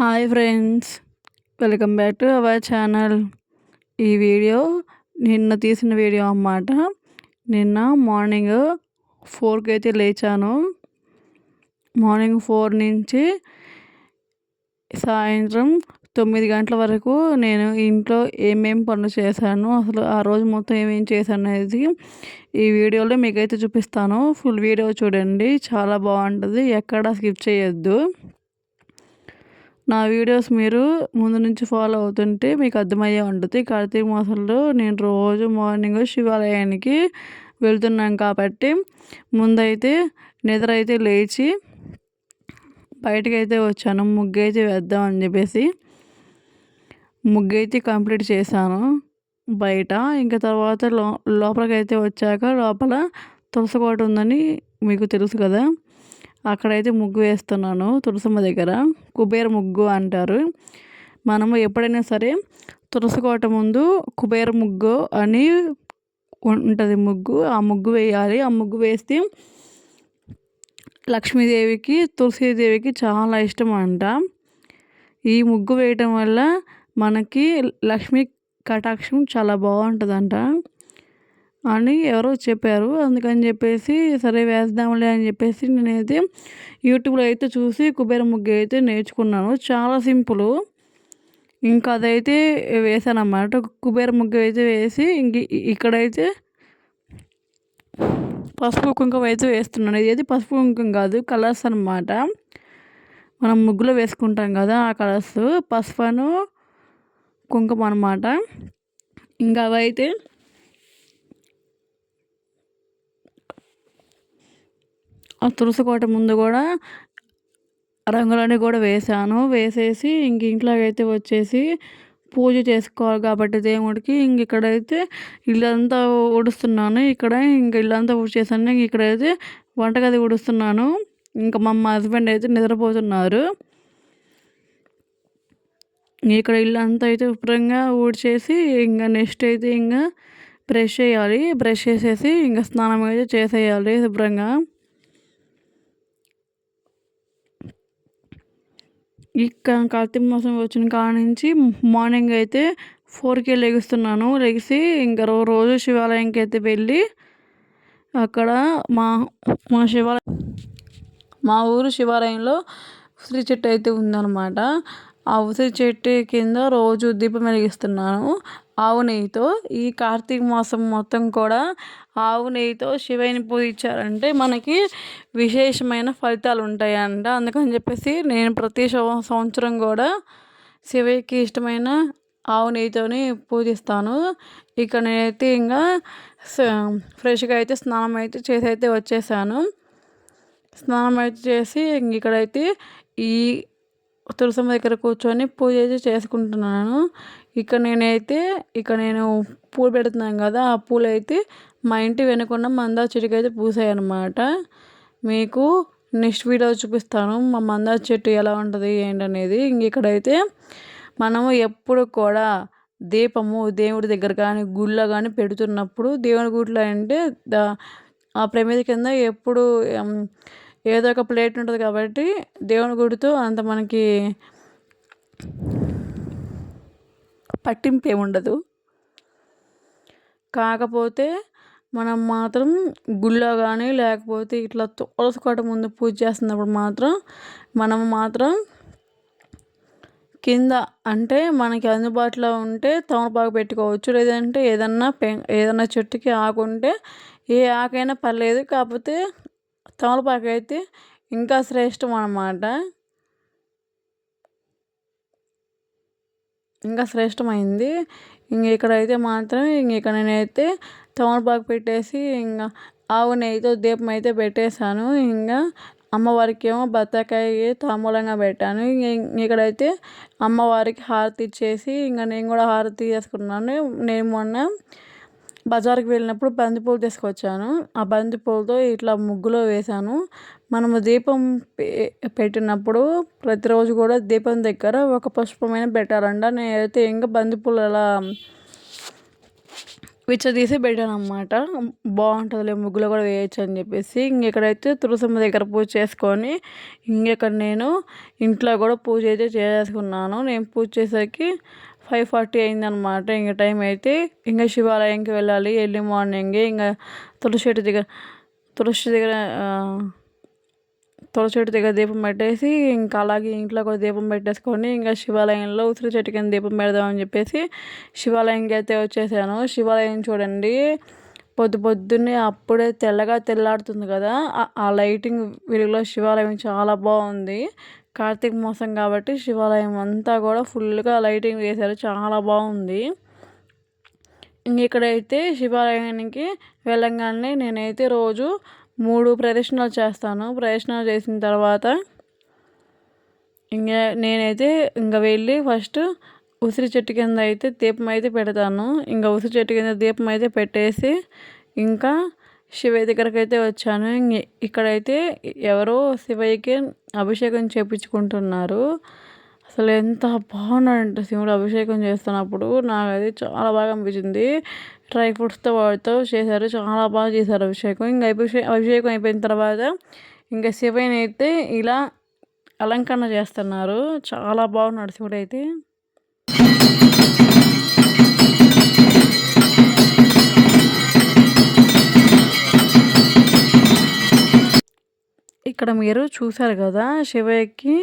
Hi friends welcome back to our channel. ఈ video నిన్న తీసిన వీడియో అన్నమాట. నిన్న మార్నింగ్ ఫోర్కి అయితే లేచాను. మార్నింగ్ ఫోర్ నుంచి సాయంత్రం తొమ్మిది గంటల వరకు నేను ఇంట్లో ఏమేమి పనులు చేశాను అసలు ఆ రోజు మొత్తం ఏమేమి చేశాను అనేది ఈ వీడియోలో మీకైతే చూపిస్తాను. ఫుల్ వీడియో చూడండి చాలా బాగుంటుంది. ఎక్కడ స్కిప్ చేయొద్దు. నా వీడియోస్ మీరు ముందు నుంచి ఫాలో అవుతుంటే మీకు అర్థమయ్యే ఉంటుంది. కార్తీక మాసంలో నేను రోజు మార్నింగ్ శివాలయానికి వెళ్తున్నాను కాబట్టి ముందైతే నిద్ర అయితే లేచి బయటకు అయితే వచ్చాను. ముగ్గు అయితే వేద్దాం అని చెప్పేసి ముగ్గు అయితే కంప్లీట్ చేశాను బయట. ఇంకా తర్వాత లో లోపలికైతే వచ్చాక లోపల తులసకోట ఉందని మీకు తెలుసు కదా. అక్కడైతే ముగ్గు వేస్తున్నాను తులసమ్మ దగ్గర. కుబేర ముగ్గు అంటారు. మనము ఎప్పుడైనా సరే తులసికోట ముందు కుబేర ముగ్గు అని ఉంటుంది ముగ్గు. ఆ ముగ్గు వేయాలి. ఆ ముగ్గు వేస్తే లక్ష్మీదేవికి తులసీదేవికి చాలా ఇష్టం అంట. ఈ ముగ్గు వేయటం వల్ల మనకి లక్ష్మీ కటాక్షం చాలా బాగుంటుందంట. అని ఎవరో చెప్పారు. అందుకని చెప్పేసి సరే వేద్దాంలే అని చెప్పేసి నేనైతే యూట్యూబ్లో అయితే చూసి కుబేర ముగ్గు అయితే నేర్చుకున్నాను. చాలా సింపుల్. ఇంకా అదైతే వేసాను అన్నమాట కుబేర ముగ్గు అయితే వేసి ఇంక ఇక్కడైతే పసుపు కుంకుమ అయితే వేస్తున్నాను. ఇది పసుపు కుంకుమ కాదు కలర్స్ అనమాట మనం ముగ్గులో వేసుకుంటాం కదా ఆ కలర్స్. పసుపును కుంకుమ అనమాట ఇంకా అవైతే ఆ తులసి కోట ముందు కూడా రంగులన్నీ కూడా వేసాను వేసేసి ఇంక ఇంట్లో అయితే వచ్చేసి పూజ చేసుకోవాలి కాబట్టి దేవుడికి ఇంక ఇక్కడైతే ఇల్లంతా ఊడుస్తున్నాను. ఇక్కడ ఇంక ఇల్లంతా ఊడ్చేసాను ఇక్కడైతే వంటగది ఊడుస్తున్నాను. ఇంకా మా హస్బెండ్ అయితే నిద్రపోతున్నారు. ఇక్కడ ఇల్లంతా అయితే శుభ్రంగా ఊడ్చేసి ఇంకా నెక్స్ట్ అయితే ఇంకా బ్రష్ చేయాలి. బ్రష్ చేసేసి ఇంకా స్నానం అయితే చేసేయాలి శుభ్రంగా. ఇక్కడ కార్తీక మాసం వచ్చిన కాడ నుంచి మార్నింగ్ అయితే ఫోర్కి లెగుస్తున్నాను. లెగిసి ఇంకా రోజు శివాలయంకి అయితే వెళ్ళి అక్కడ మా మా శివాలయం మా ఊరు శివాలయంలో ఉసిరి చెట్టు అయితే ఉందన్నమాట. ఆ ఉసిరి చెట్టు కింద రోజు దీపం వెలిగిస్తున్నాను. ఆవు నెయ్యితో ఈ కార్తీక మాసం మొత్తం కూడా ఆవు నెయ్యితో శివయ్యని పూజించారంటే మనకి విశేషమైన ఫలితాలు ఉంటాయంట. అందుకని చెప్పేసి నేను ప్రతి సంవత్సరం కూడా శివయ్యకి ఇష్టమైన ఆవు నెయ్యితోనే పూజిస్తాను. ఇక్కడ నేనైతే ఇంకా ఫ్రెష్గా అయితే స్నానం అయితే చేసి అయితే వచ్చేసాను. స్నానం అయితే చేసి ఇక్కడైతే ఈ తులసమ్మ దగ్గర కూర్చొని పూజ అయితే చేసుకుంటున్నాను. ఇక్కడ నేనైతే ఇక్కడ నేను పూలు పెడుతున్నాను కదా ఆ పూలు అయితే మా ఇంటి వెనుకున్న మందార చెట్టుకి అయితే పూసాయి అనమాట మీకు నెక్స్ట్ వీడియో చూపిస్తాను మా మందార చెట్టు ఎలా ఉంటుంది ఏంటనేది. ఇంక ఇక్కడైతే మనము ఎప్పుడు కూడా దీపము దేవుడి దగ్గర కానీ గుళ్ళో కానీ పెడుతున్నప్పుడు దేవుడి గుడిలో అంటే ఆ ప్రమిద కింద ఎప్పుడు ఏదో ఒక ప్లేట్ ఉంటుంది కాబట్టి దేవుని గుడితో అంత మనకి పట్టింపు ఏముండదు. ఉండదు కాకపోతే మనం మాత్రం గుళ్ళో కానీ లేకపోతే ఇట్లా తులసికోట ముందు పూజ చేస్తున్నప్పుడు మాత్రం మనం మాత్రం కింద అంటే మనకి అందుబాటులో ఉంటే తమలపాకు పెట్టుకోవచ్చు. లేదంటే ఏదన్నా పె ఏదన్నా చెట్టుకి ఆకు ఉంటే ఏ ఆకైనా పర్లేదు. కాకపోతే తమలపాకు అయితే ఇంకా శ్రేష్టం అన్నమాట ఇంకా శ్రేష్టమైంది. ఇంక ఇక్కడైతే మాత్రం ఇంక ఇక్కడ నేనైతే తమలపాకు పెట్టేసి ఇంకా ఆవు నెయ్యితో దీపం అయితే పెట్టేశాను. ఇంకా అమ్మవారికి ఏమో బత్తాకాయ తాంబూలంగా పెట్టాను. ఇక్కడైతే అమ్మవారికి హారతి ఇచ్చేసి ఇంకా నేను కూడా హారతి చేసుకున్నాను. నేను మొన్న బజార్కి వెళ్ళినప్పుడు బంతిపూలు తీసుకొచ్చాను. ఆ బంతిపూలతో ఇట్లా ముగ్గులో వేశాను. మనము దీపం పెట్టినప్పుడు ప్రతిరోజు కూడా దీపం దగ్గర ఒక పుష్పమైన పెట్టాలంట. నేనైతే ఇంకా బంతిపూలు అలా విచ్చదీసి తీసి పెట్టాను అనమాట బాగుంటుందిలే ముగ్గులో కూడా వేయచ్చు అని చెప్పేసి ఇంకెక్కడైతే తులసమ్మ దగ్గర పూజ చేసుకొని ఇంకెక్కడ నేను ఇంట్లో కూడా పూజ అయితే చేసుకున్నాను. నేను పూజ చేసేకి ఫైవ్ ఫార్టీ అయిందనమాట ఇంకా టైం అయితే ఇంకా శివాలయంకి వెళ్ళాలి. ఎర్లీ మార్నింగ్ ఇంకా తులసి చెట్టు దగ్గర తులసి దగ్గర తులసి చెట్టు దగ్గర దీపం పెట్టేసి ఇంకా అలాగే ఇంట్లో కూడా దీపం పెట్టేసుకొని ఇంకా శివాలయంలో ఉసిరి చెట్టు కింద దీపం పెడదామని చెప్పేసి శివాలయంకి అయితే వచ్చేసాను. శివాలయం చూడండి పొద్దు పొద్దున్నే అప్పుడే తెల్లగా తెల్లాడుతుంది కదా. ఆ లైటింగ్ వీడియోలో శివాలయం చాలా బాగుంది. కార్తీక మాసం కాబట్టి శివాలయం అంతా కూడా ఫుల్గా లైటింగ్ వేశారు. చాలా బాగుంది. ఇక్కడైతే శివాలయానికి వెళ్ళంగానే నేనైతే రోజు మూడు ప్రదక్షిణాలు చేస్తాను. ప్రదక్షిణాలు చేసిన తర్వాత ఇంకా నేనైతే ఇంకా వెళ్ళి ఫస్ట్ ఉసిరి చెట్టు కింద అయితే దీపం అయితే పెడతాను. ఇంకా ఉసిరి చెట్టు కింద దీపం అయితే పెట్టేసి ఇంకా శివయ్య దగ్గరకు అయితే వచ్చాను ఇక్కడైతే ఎవరో శివయ్యకి అభిషేకం చేపించుకుంటున్నారు. అసలు ఎంత బాగున్నాడంటే శివుడు అభిషేకం చేస్తున్నప్పుడు. నాకు అది చాలా బాగా అనిపించింది. డ్రై ఫ్రూట్స్తో వాటితో చేశారు. చాలా బాగా చేశారు అభిషేకం. ఇంకా అభిషే అభిషేకం అయిపోయిన తర్వాత ఇంకా శివయ్యని అయితే ఇలా అలంకరణ చేస్తున్నారు. చాలా బాగున్నాడు శివుడు అయితే ఇక్కడ మీరు చూసారు కదా శివయ్యకి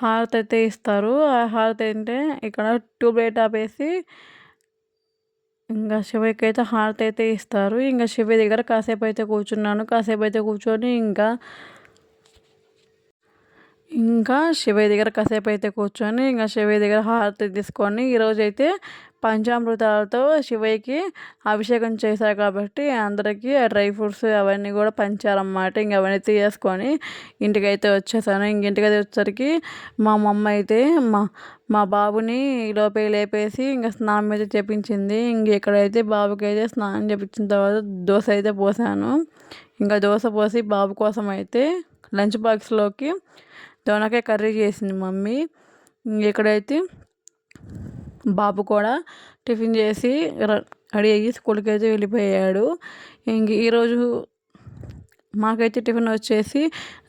హారతి అయితే ఇస్తారు. ఆ హారతి అంటే ఇక్కడ ట్యూబ్ లైట్ ఆపేసి ఇంకా శివయ్యకి అయితే హారతి అయితే ఇస్తారు. ఇంకా శివయ్య దగ్గర కాసేపు అయితే కూర్చున్నాను. కాసేపు అయితే కూర్చొని ఇంకా ఇంకా శివయ్య దగ్గర కాసేపు అయితే కూర్చొని ఇంకా శివయ్య దగ్గర హారతి తీసుకొని ఈరోజైతే పంచామృతాలతో శివయ్యకి అభిషేకం చేశారు కాబట్టి అందరికీ డ్రై ఫ్రూట్స్ అవన్నీ కూడా పంచారన్నమాట. ఇంక అవన్నీ తీసుకొని ఇంటికైతే వచ్చేసాను. ఇంక ఇంటికైతే వచ్చేసరికి మా మమ్మ అయితే మా మా బాబుని లోపే లేపేసి ఇంకా స్నానం అయితే చేపించింది. ఇంక ఇక్కడైతే బాబుకి అయితే స్నానం చేపించిన తర్వాత దోశ అయితే పోసాను. ఇంకా దోశ పోసి బాబు కోసం అయితే లంచ్ బాక్స్లోకి దొండకాయ కర్రీ చేసింది మమ్మీ. ఇక్కడైతే బాబు కూడా టిఫిన్ చేసి రెడీ అయ్యి స్కూల్కి అయితే వెళ్ళిపోయాడు. ఇంక ఈరోజు మాకైతే టిఫిన్ వచ్చేసి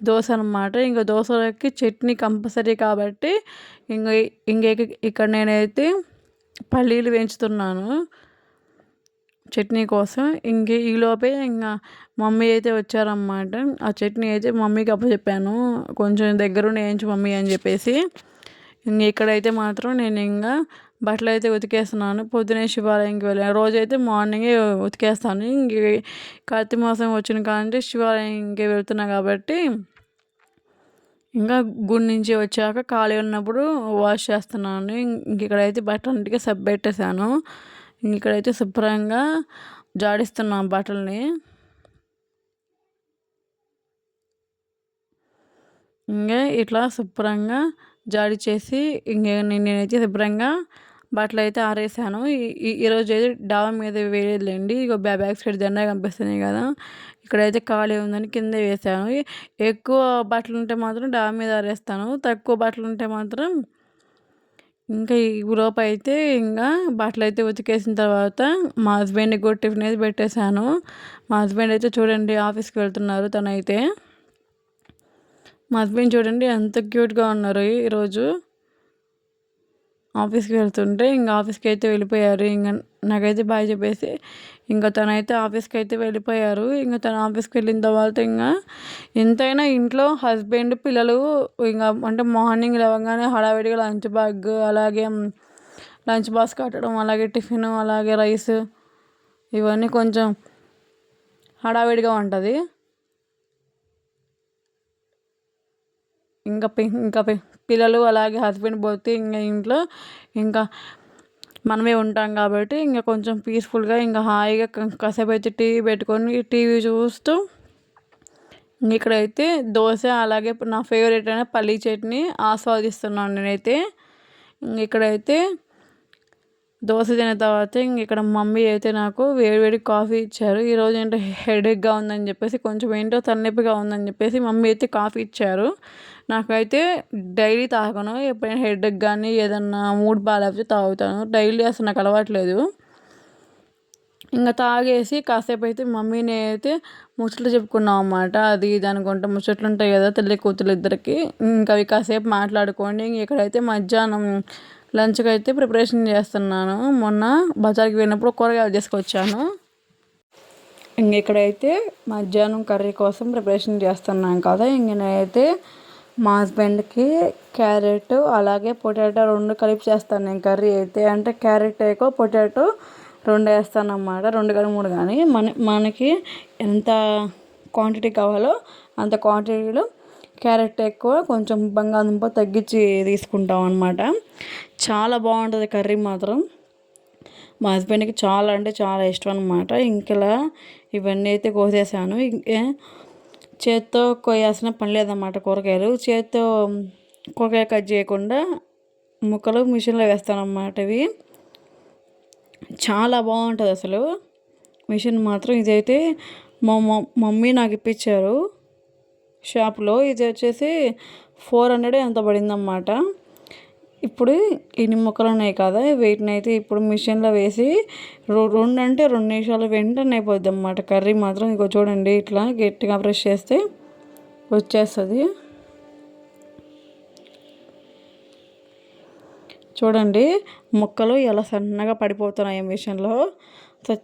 దోశ అనమాట ఇంకా దోశలకి చట్నీ కంపల్సరీ కాబట్టి ఇంక ఇంక ఇక్కడ నేనైతే పల్లీలు వేయించుతున్నాను. చట్నీ కోసం ఇంక ఈలోపే ఇంకా మమ్మీ అయితే వచ్చారన్నమాట. ఆ చట్నీ అయితే మమ్మీకి అప్పచెప్పాను. కొంచెం దగ్గరుండి వేయించు మమ్మీ అని చెప్పేసి. ఇంక ఇక్కడైతే మాత్రం నేను ఇంకా బట్టలు అయితే ఉతికేస్తున్నాను. పొద్దునే శివాలయంకి వెళ్ళాను. రోజైతే మార్నింగే ఉతికేస్తాను. ఇంక కార్తీక మాసం వచ్చిన కానీ శివాలయంకి వెళ్తున్నా కాబట్టి ఇంకా గుడి నుంచి వచ్చాక ఖాళీ ఉన్నప్పుడు వాష్ చేస్తున్నాను. ఇంక ఇక్కడైతే బట్టలన్నిటికీ సబ్ పెట్టేశాను. ఇక్కడైతే శుభ్రంగా జాడిస్తున్నాం బట్టలని ఇంకా ఇట్లా శుభ్రంగా జాడి చేసి ఇంక నేనైతే శుభ్రంగా బట్టలు అయితే ఆరేసాను ఈరోజు అయితే డాబా మీద వేయలేండి ఇక బ్యాక్ సైడ్ జెండా కనిపిస్తున్నాయి కదా. ఇక్కడైతే ఖాళీ ఉందని కింద వేసాను. ఎక్కువ బట్టలు ఉంటే మాత్రం డాబా మీద ఆరేస్తాను. తక్కువ బట్టలు ఉంటే మాత్రం ఇంకా ఈ లోపు అయితే ఇంకా బట్టలు అయితే ఉతికేసిన తర్వాత మా హస్బెండ్కి కూడా టిఫిన్ అయితే పెట్టేశాను. మా హస్బెండ్ అయితే చూడండి ఆఫీస్కి వెళ్తున్నారు తనైతే. మా హస్బెండ్ చూడండి ఎంత క్యూట్గా ఉన్నారు ఈరోజు. ఆఫీస్కి వెళ్తుంటే ఇంకా ఆఫీస్కి అయితే వెళ్ళిపోయారు. ఇంకా నాకైతే బాయ్ చెప్పేసి ఇంకా తనైతే ఆఫీస్కి అయితే వెళ్ళిపోయారు. ఇంకా తన ఆఫీస్కి వెళ్ళిన తర్వాత ఇంకా ఎంతైనా ఇంట్లో హస్బెండ్ పిల్లలు ఇంకా అంటే మార్నింగ్ లేవగానే హడావిడిగా లంచ్ బ్యాగ్ అలాగే లంచ్ బాక్స్ కట్టడం అలాగే టిఫిన్ అలాగే రైస్ ఇవన్నీ కొంచెం హడావిడిగా ఉంటుంది. ఇంకా ఇంకా పిల్లలు అలాగే హస్బెండ్ పోతే ఇంకా ఇంట్లో ఇంకా మనమే ఉంటాం కాబట్టి ఇంకా కొంచెం పీస్ఫుల్గా ఇంకా హాయిగా కాసేపు అయితే టీవీ పెట్టుకొని టీవీ చూస్తూ ఇక్కడైతే దోశ అలాగే నా ఫేవరెట్ అయిన పల్లీ చట్నీ ఆస్వాదిస్తున్నాను నేనైతే. ఇక్కడైతే దోశ తిన్న తర్వాత ఇంక ఇక్కడ మమ్మీ అయితే నాకు వేడివేడి కాఫీ ఇచ్చారు. ఈరోజు ఏంటో హెడేక్గా ఉందని చెప్పేసి కొంచెం ఏంటో తలనొప్పిగా ఉందని చెప్పేసి మమ్మీ అయితే కాఫీ ఇచ్చారు. నాకైతే డైలీ తాగను. ఎప్పుడైనా హెడేక్ కానీ ఏదన్నా మూడ్ బాగాలేకపోతే తాగుతాను. డైలీ అసలు నాకు అలవాట్లేదు. ఇంకా తాగేసి కాసేపు అయితే మమ్మీని అయితే ముచ్చట్లు చెప్పుకున్నాం అన్నమాట. అది ఇది అనుకుంటా ముచ్చట్లు ఉంటాయి కదా తల్లి కూతురు ఇద్దరికి. ఇంకా అవి కాసేపు మాట్లాడుకోండి. ఇక్కడైతే మధ్యాహ్నం లంచ్కి అయితే ప్రిపరేషన్ చేస్తున్నాను. మొన్న బజార్కి వెళ్ళినప్పుడు కూరగాయలు తీసుకొచ్చాను. ఇంక ఇక్కడైతే మధ్యాహ్నం కర్రీ కోసం ప్రిపరేషన్ చేస్తున్నాను కదా. ఇంక నేనైతే మా హస్బెండ్కి క్యారెట్ అలాగే పొటాటో రెండు కలిపి చేస్తాను. నేను కర్రీ అయితే అంటే క్యారెట్ ఎక్కువ పొటాటో రెండు వేస్తాను అన్నమాట. రెండు కానీ మూడు కానీ. మన మనకి ఎంత క్వాంటిటీ కావాలో అంత క్వాంటిటీలో క్యారెట్ ఎక్కువ కొంచెం బంగాళదుంప తగ్గించి తీసుకుంటాం అనమాట చాలా బాగుంటుంది కర్రీ మాత్రం. మా హస్బెండ్కి చాలా అంటే చాలా ఇష్టం అనమాట ఇంకలా ఇవన్నీ అయితే కోసేసాను. ఇంకే చేత్తో కోయాల్సిన పని లేదన్నమాట కూరగాయలు. చేత్తో కూరగాయ కట్ చేయకుండా ముక్కలు మిషన్లో వేస్తానమాట ఇవి. చాలా బాగుంటుంది అసలు. మిషన్ మాత్రం ఇదైతే మా మమ్మీ నాకు ఇప్పించారు షాప్లో. ఇది వచ్చేసి ఫోర్ హండ్రెడ్ ఎంత పడిందన్నమాట. ఇప్పుడు ఇన్ని ముక్కలు ఉన్నాయి కదా వీటిని అయితే ఇప్పుడు మిషన్లో వేసి రెండు అంటే రెండు నిమిషాలు వెంటనే అయిపోద్ది అన్నమాట కర్రీ మాత్రం ఇంకో చూడండి ఇట్లా గట్టిగా బ్రష్ చేస్తే వచ్చేస్తుంది. చూడండి ముక్కలు ఎలా సన్నగా పడిపోతున్నాయి మిషన్లో.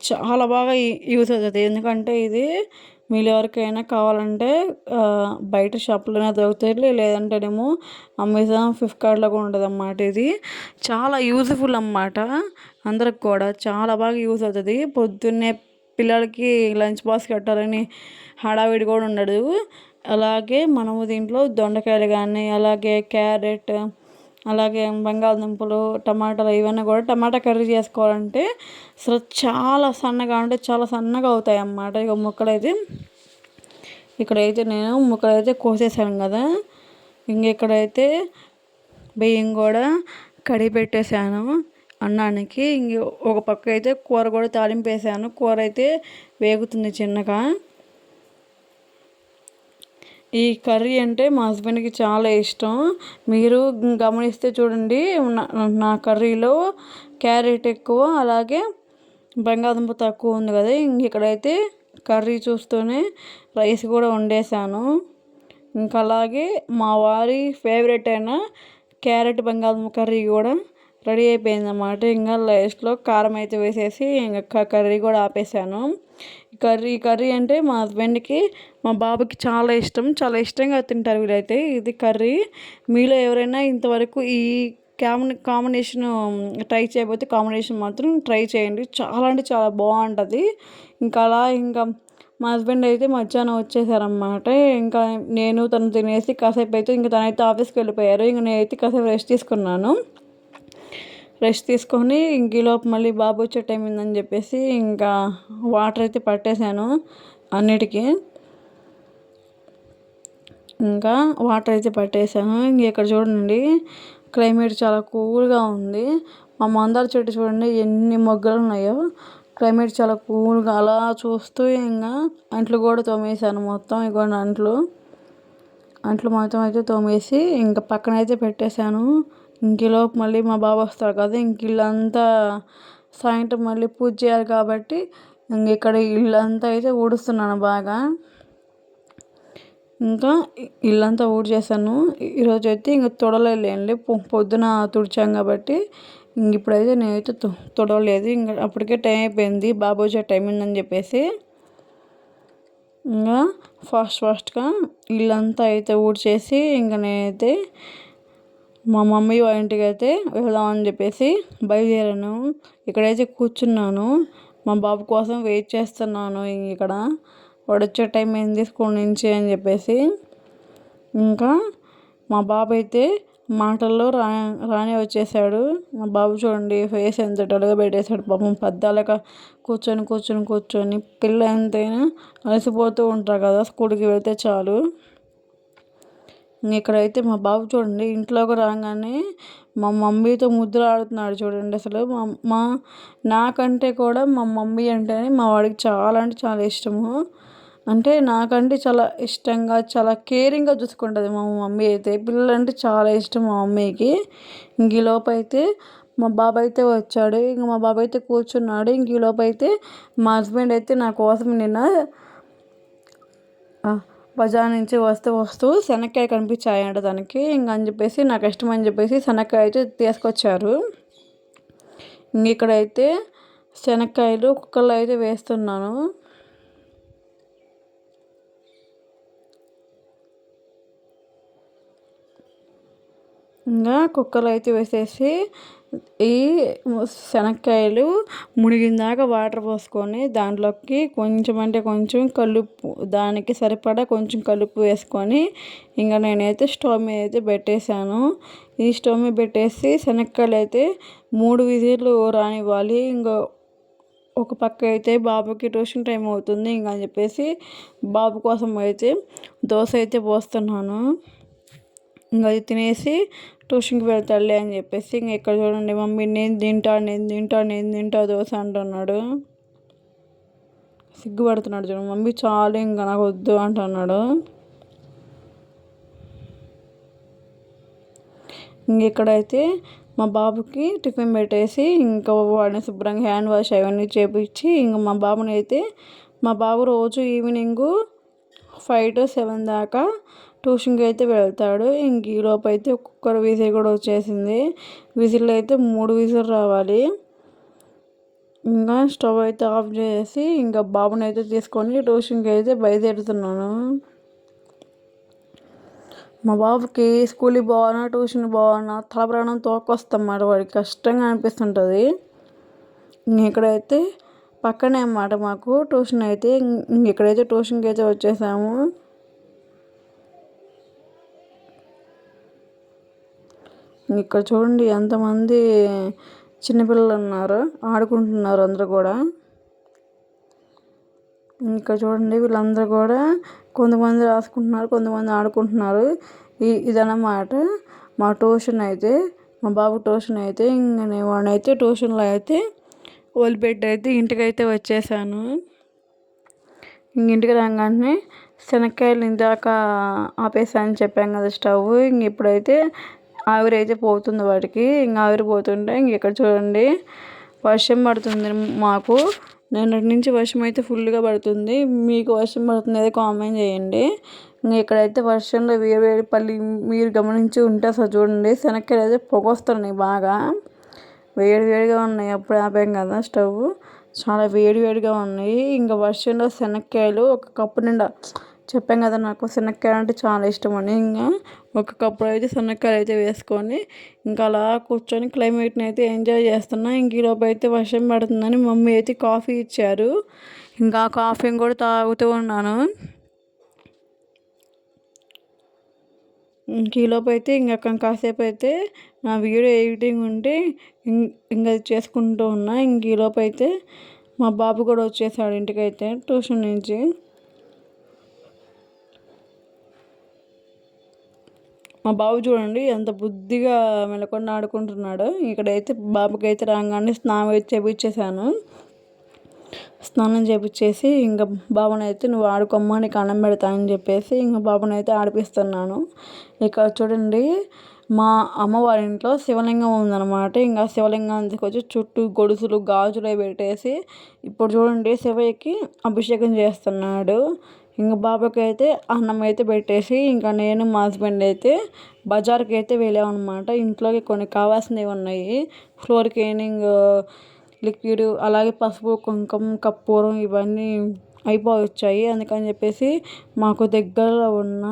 చాలా బాగా యూస్ అవుతుంది. ఎందుకంటే ఇది మీరు ఎవరికైనా కావాలంటే బయట షాప్లోనే దొరుకుతాయి లేదంటేనేమో అమెజాన్ ఫ్లిప్కార్ట్లో కూడా ఉంటుంది అన్నమాట ఇది. చాలా యూజ్ఫుల్ అన్నమాట. అందరికి కూడా చాలా బాగా యూజ్ అవుతుంది. పొద్దున్నే పిల్లలకి లంచ్ బాక్స్ కట్టాలని హడావిడి కూడా ఉండదు. అలాగే మనము దీంట్లో దొండకాయలు కానీ అలాగే క్యారెట్ అలాగే బంగాళదుంపలు టమాటాలు ఇవన్నీ కూడా టమాటా కర్రీ చేసుకోవాలంటే అసలు చాలా సన్నగా అంటే చాలా సన్నగా అవుతాయి అన్నమాట ఇక ముక్కలు అయితే ఇక్కడైతే నేను ముక్కలు అయితే కోసేసాను కదా. ఇంకెక్కడైతే బియ్యం కూడా కడిగి పెట్టేశాను అన్నానికి. ఇంక ఒక పక్క అయితే కూర కూడా తాలింపేసాను కూర అయితే వేగుతుంది చిన్నగా. ఈ కర్రీ అంటే మా హస్బెండ్కి చాలా ఇష్టం. మీరు గమనిస్తే చూడండి నా కర్రీలో క్యారెట్ ఎక్కువ అలాగే బంగాళదుంప తక్కువ ఉంది కదా. ఇంక ఇక్కడైతే కర్రీ చూస్తూనే రైస్ కూడా వండేసాను ఇంకా అలాగే మా వారి ఫేవరెట్ అయిన క్యారెట్ బంగాళదుంప కర్రీ కూడా రెడీ అయిపోయింది అన్నమాట ఇంకా లాస్ట్లో కారం అయితే వేసేసి ఇంకా కర్రీ కూడా ఆపేసాను. కర్రీ కర్రీ అంటే మా హస్బెండ్కి మా బాబుకి చాలా ఇష్టం. చాలా ఇష్టంగా తింటారు వీళ్ళైతే. ఇది కర్రీ. మీలో ఎవరైనా ఇంతవరకు ఈ కామన్ కాంబినేషన్ ట్రై చేయకపోతే కాంబినేషన్ మాత్రం ట్రై చేయండి. చాలా అంటే చాలా బాగుంటుంది. ఇంకా అలా ఇంకా మా హస్బెండ్ అయితే మధ్యాహ్నం వచ్చేసారనమాట ఇంకా నేను తను తినేసి కాసేపు అయితే ఇంకా తనైతే ఆఫీస్కి వెళ్ళిపోయారు. ఇంక నేనైతే కాసేపు రెస్ట్ తీసుకున్నాను. రెస్ట్ తీసుకొని ఇంకలోపు మళ్ళీ బాబు వచ్చే టైం ఉందని చెప్పేసి ఇంకా వాటర్ అయితే పట్టేశాను అన్నిటికీ. ఇంకా వాటర్ అయితే పట్టేశాను. ఇంక ఇక్కడ చూడండి క్లైమేట్ చాలా కూల్గా ఉంది. మా మందార చెట్టు చూడండి ఎన్ని మొగ్గలు ఉన్నాయో. క్లైమేట్ చాలా కూల్గా అలా చూస్తూ ఇంకా అంట్లు కూడా తోమేశాను మొత్తం. ఇగోండి అంట్లు. అంట్లు మొత్తం అయితే తోమేసి ఇంకా పక్కన అయితే పెట్టేశాను. ఇంకలోపు మళ్ళీ మా బాబు వస్తాడు కదా ఇంక ఇల్లంతా సాయంత్రం మళ్ళీ పూజ చేయాలి కాబట్టి ఇంక ఇక్కడ ఇల్లంతా అయితే ఊడుస్తున్నాను బాగా. ఇంకా ఇల్లంతా ఊడ్చేసాను. ఈరోజు అయితే ఇంక తొడలేండి పొద్దున తుడిచాం కాబట్టి ఇంక ఇప్పుడైతే నేనైతే తొడవలేదు. ఇంకా అప్పటికే టైం అయిపోయింది బాబు వచ్చే టైం ఉందని చెప్పేసి. ఇంకా ఫాస్ట్ ఫాస్ట్గా ఇల్లంతా అయితే ఊడ్చేసి ఇంకా నేనైతే మా మమ్మీ వాళ్ళ ఇంటికి అయితే వెళ్దామని చెప్పేసి బయలుదేరాను. ఇక్కడైతే కూర్చున్నాను. మా బాబు కోసం వెయిట్ చేస్తున్నాను ఇక్కడ. వాడు వచ్చే టైం అయింది స్కూల్ నుంచి అని చెప్పేసి. ఇంకా మా బాబు అయితే మాటల్లో రా రాని వచ్చేసాడు. మా బాబు చూడండి ఫేస్ ఎంత డల్గా పెట్టేశాడు. పాపం పద్దాలక కూర్చొని కూర్చొని కూర్చొని పిల్ల ఎంతైనా అలసిపోతూ ఉంటారు కదా స్కూల్కి వెళ్తే చాలు. ఇక్కడైతే మా బాబు చూడండి ఇంట్లోకి రాగానే మా మమ్మీతో ముద్దులు ఆడుతున్నాడు చూడండి అసలు. మా మా నాకంటే కూడా మా మమ్మీ అంటేనే మా వాడికి చాలా అంటే చాలా ఇష్టము. అంటే నాకంటే చాలా ఇష్టంగా చాలా కేరింగ్గా చూసుకుంటుంది మా మమ్మీ అయితే. పిల్లలంటే చాలా ఇష్టం మా మమ్మీకి. ఇంక లోపు మా బాబాయ్ అయితే వచ్చాడు ఇంక మా బాబాయ్ అయితే కూర్చున్నాడు. ఇంక ఈలోపు మా హస్బెండ్ అయితే నా కోసం నిన్న బజార్ నుంచి వస్తూ వస్తూ శనక్కాయ కనిపించాయంట దానికి ఇంకా అని చెప్పేసి నాకు ఇష్టం అని చెప్పేసి శనక్కాయ అయితే తీసుకొచ్చారు. ఇంక ఇక్కడైతే శనక్కాయలు కుక్కర్లో అయితే వేస్తున్నాను. ఇంకా కుక్కర్లో అయితే వేసేసి ఈ శనక్కాయలు మునిగిందాక వాటర్ పోసుకొని దాంట్లోకి కొంచెం అంటే కొంచెం కలుపు దానికి సరిపడా కొంచెం కలుపు వేసుకొని ఇంకా నేనైతే స్టవ్ మీద అయితే పెట్టేశాను. ఈ స్టవ్ మీద పెట్టేసి శనక్కాయలు అయితే మూడు విజిల్లు రానివ్వాలి. ఇంకా ఒక పక్క అయితే బాబుకి ట్యూషన్ టైం అవుతుంది ఇంకా అని చెప్పేసి బాబు కోసం అయితే దోశ అయితే పోస్తున్నాను. ఇంకా అది తినేసి ట్యూషన్కి వెళ్తాడులే అని చెప్పేసి ఇంక ఇక్కడ చూడండి మమ్మీ నేను తింటా నేను తింటా నేను తింటా దోశ అంటున్నాడు. సిగ్గుపడుతున్నాడు చూడండి మమ్మీ చాలు ఇంకా నాకు వద్దు అంటున్నాడు. ఇంక ఇక్కడైతే మా బాబుకి టిఫిన్ పెట్టేసి ఇంకా వాడిని శుభ్రంగా హ్యాండ్ వాష్ అవన్నీ చేపించి ఇంకా మా బాబుని అయితే మా బాబు రోజు ఈవినింగు ఫైవ్ టు సెవెన్ దాకా ట్యూషన్కి అయితే వెళ్తాడు. ఇంక ఈలోపు అయితే కుక్కర్ విజిల్ కూడా వచ్చేసింది. విజిల్ అయితే మూడు విజిల్ రావాలి. ఇంకా స్టవ్ అయితే ఆఫ్ చేసి ఇంకా బాబుని అయితే తీసుకొని ట్యూషన్కి అయితే బయలుదేరుతున్నాను. మా బాబుకి స్కూల్కి పోవాలన్నా ట్యూషన్ పోవాలన్నా తల ప్రాణం తోకొస్తాం వాడికి కష్టంగా అనిపిస్తుంటుంది. ఇక్కడైతే పక్కనే అన్నమాట మాకు ట్యూషన్ అయితే. ఇక్కడైతే ట్యూషన్కి అయితే వచ్చేసాము. ఇక్కడ చూడండి ఎంతమంది చిన్నపిల్లలు ఉన్నారు ఆడుకుంటున్నారు అందరూ కూడా. ఇక్కడ చూడండి వీళ్ళందరూ కూడా కొంతమంది రాసుకుంటున్నారు కొంతమంది ఆడుకుంటున్నారు. ఈ ఇదన్నమాట. మా ట్యూషన్ అయితే మా బాబు ట్యూషన్ అయితే ఇంక నేను వాడినైతే ట్యూషన్లో అయితే వదిలిపెట్టి అయితే ఇంటికైతే వచ్చేసాను. ఇంటికి రాగానే శనక్కాయలు ఇందాక ఆపేసాను చెప్పాను కదా స్టవ్. ఇంక ఇప్పుడైతే ఆవిరి అయితే పోతుంది వాటికి ఇంకా ఆవిరి పోతుంటే ఇంక ఇక్కడ చూడండి వర్షం పడుతుంది మాకు. నిన్నటి నుంచి వర్షం అయితే ఫుల్గా పడుతుంది. మీకు వర్షం పడుతుంది అయితే కామెంట్ చేయండి. ఇంకా ఇక్కడైతే వర్షంలో వేరు వేరు పల్లి మీరు గమనించి ఉంటే అసలు చూడండి శనక్కాయలు అయితే పొగ వస్తున్నాయి బాగా. వేడి వేడిగా ఉన్నాయి అప్పుడు ఆపాం కదా స్టవ్. చాలా వేడి వేడిగా ఉన్నాయి. ఇంకా వర్షంలో శనక్కాయలు ఒక కప్పు నిండా చెప్పాం కదా నాకు శనక్కాయ అంటే చాలా ఇష్టం అని. ఇంకా ఒక కప్పు అయితే శనక్కాయలు అయితే వేసుకొని ఇంకా అలా కూర్చొని క్లైమేట్ని అయితే ఎంజాయ్ చేస్తున్నా. ఇంక ఈలోపు అయితే వర్షం పడుతుందని మమ్మీ అయితే కాఫీ ఇచ్చారు. ఇంకా కాఫీని కూడా తాగుతూ ఉన్నాను. ఇంక ఈలోపు అయితే ఇంకా కాసేపు అయితే నా వీడియో ఎడిటింగ్ ఉంటే ఇంకా చేసుకుంటూ ఉన్నా. ఇంక ఈలోపు అయితే మా బాబు కూడా వచ్చేసాడు ఇంటికైతే ట్యూషన్ నుంచి. మా బాబు చూడండి ఎంత బుద్ధిగా మెలకొని ఆడుకుంటున్నాడు. ఇక్కడైతే బాబుకైతే రాగానే స్నానం అయితే చేపించేశాను స్నానం చేపించేసి ఇంకా బాబునైతే నువ్వు ఆడుకోమ్మా నీకు అన్నం పెడతానని చెప్పేసి ఇంకా బాబుని అయితే ఆడిపిస్తున్నాను. ఇక్కడ చూడండి మా అమ్మవారి ఇంట్లో శివలింగం ఉందన్నమాట. ఇంకా శివలింగం తీసుకొచ్చి చుట్టూ గొడుసులు గాజులు పెట్టేసి ఇప్పుడు చూడండి శివయ్యకి అభిషేకం చేస్తున్నాడు. ఇంక బాబాకి అయితే అన్నం అయితే పెట్టేసి ఇంకా నేను మా హస్బెండ్ అయితే బజార్కి అయితే వెళ్ళామన్నమాట. ఇంట్లోకి కొన్ని కావాల్సినవి ఉన్నాయి. ఫ్లోర్ క్లీనింగ్ లిక్విడ్ అలాగే పసుపు కుంకుమ కర్పూరం ఇవన్నీ అయిపోవచ్చాయి అందుకని చెప్పేసి మాకు దగ్గరలో ఉన్న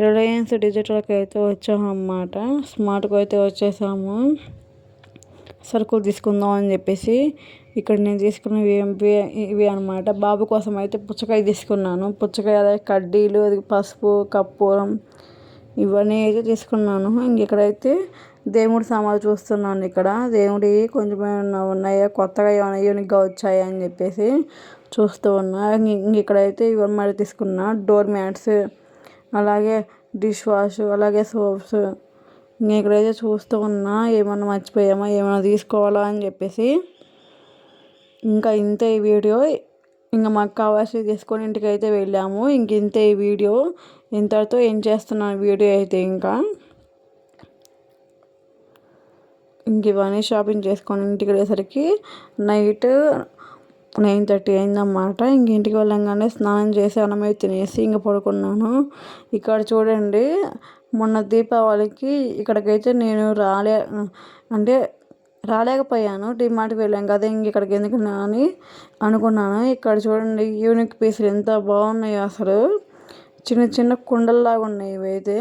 రిలయన్స్ డిజిటల్కి అయితే వచ్చామన్నమాట. స్మార్ట్కి అయితే వచ్చేసాము. సరుకులు తీసుకుందాం అని చెప్పేసి ఇక్కడ నేను తీసుకున్నవి ఇవి ఇవి అనమాట బాబు కోసం అయితే పుచ్చకాయ తీసుకున్నాను. పుచ్చకాయ అదే కడ్డీలు అది పసుపు కర్పూరం ఇవన్నీ అయితే తీసుకున్నాను. ఇంక ఇక్కడైతే దేవుడి సామాన్లు చూస్తున్నాను ఇక్కడ. దేవుడి కొంచెం ఏమైనా ఉన్నాయా? కొత్తగా ఏమైనా యూనిక్గా వచ్చాయా అని చెప్పేసి చూస్తూ ఉన్నా. ఇంక ఇక్కడైతే ఇవన్నీ తీసుకున్నా. డోర్ మ్యాట్స్ అలాగే డిష్ వాష్ అలాగే సోప్స్ ఇంక ఇక్కడైతే చూస్తూ ఉన్నా. ఏమన్నా మర్చిపోయామా? ఏమైనా తీసుకోవాలా అని చెప్పేసి ఇంకా ఇంతే ఈ వీడియో. ఇంకా మాకు కావాల్సింది తీసుకొని ఇంటికి అయితే వెళ్ళాము. ఇంక ఇంతే ఈ వీడియో. ఇంతటితో ఏం చేస్తున్నాను వీడియో అయితే ఇంకా. ఇంక ఇవన్నీ షాపింగ్ చేసుకొని ఇంటికి వెళ్ళేసరికి నైట్ నైన్ థర్టీ అయిందన్నమాట. ఇంక ఇంటికి వెళ్ళంగానే స్నానం చేసి అన్నం తినేసి ఇంక పడుకున్నాను. ఇక్కడ చూడండి మొన్న దీపావళికి ఇక్కడికైతే నేను రాలే. అంటే రాలేకపోయాను. డిమార్ట్కి వెళ్ళాం కదా ఇంక ఇక్కడికి ఎందుకు అని అనుకున్నాను. ఇక్కడ చూడండి యూనిక్ పీసులు ఎంత బాగున్నాయో అసలు. చిన్న చిన్న కుండల్లాగా ఉన్నాయి ఇవైతే.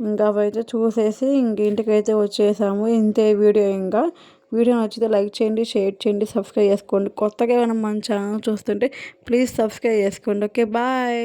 ఇంకా అవైతే చూసేసి ఇంక ఇంటికైతే వచ్చేసాము. ఇంతే వీడియో ఇంకా. వీడియో నచ్చితే లైక్ చేయండి షేర్ చేయండి సబ్స్క్రైబ్ చేసుకోండి. కొత్తగా ఏమైనా మన ఛానల్ చూస్తుంటే ప్లీజ్ సబ్స్క్రైబ్ చేసుకోండి. Okay bye.